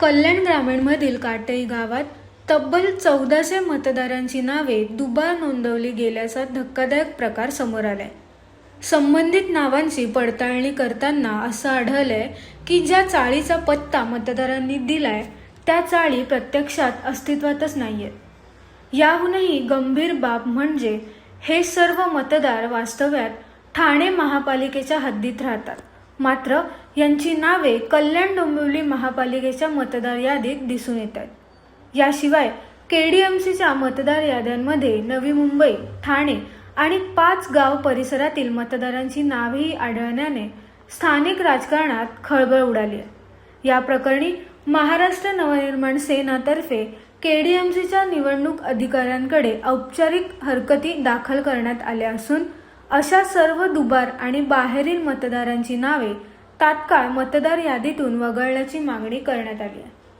कल्याण ग्रामीणमधील काटई गावात तब्बल चौदाशे मतदारांची नावे दुबार नोंदवली गेल्याचा धक्कादायक प्रकार समोर आलाय. संबंधित नावांची पडताळणी करताना असं आढळलंय की ज्या चाळीचा पत्ता मतदारांनी दिलाय त्या चाळी प्रत्यक्षात अस्तित्वातच नाहीयेत. याहूनही गंभीर बाब म्हणजे हे सर्व मतदार वास्तव्यात ठाणे महापालिकेच्या हद्दीत राहतात. मात्र यांची नावे कल्याण डोंबिवली महापालिकेच्या मतदार यादीत दिसून येतात याशिवाय के डी एम सीच्या मतदार याद्यांमध्ये नवी मुंबई ठाणे आणि पाच गाव परिसरातील मतदारांची नावेही आढळण्याने स्थानिक राजकारणात खळबळ उडाली आहे. या प्रकरणी महाराष्ट्र नवनिर्माण सेनातर्फे के डी एम सीच्या निवडणूक अधिकाऱ्यांकडे औपचारिक हरकती दाखल करण्यात आल्या असून अशा सर्व दुबार आणि बाहेरील मतदारांची नावे तात्काळ मतदार यादीतून वगळण्याची मागणी करण्यात आली आहे.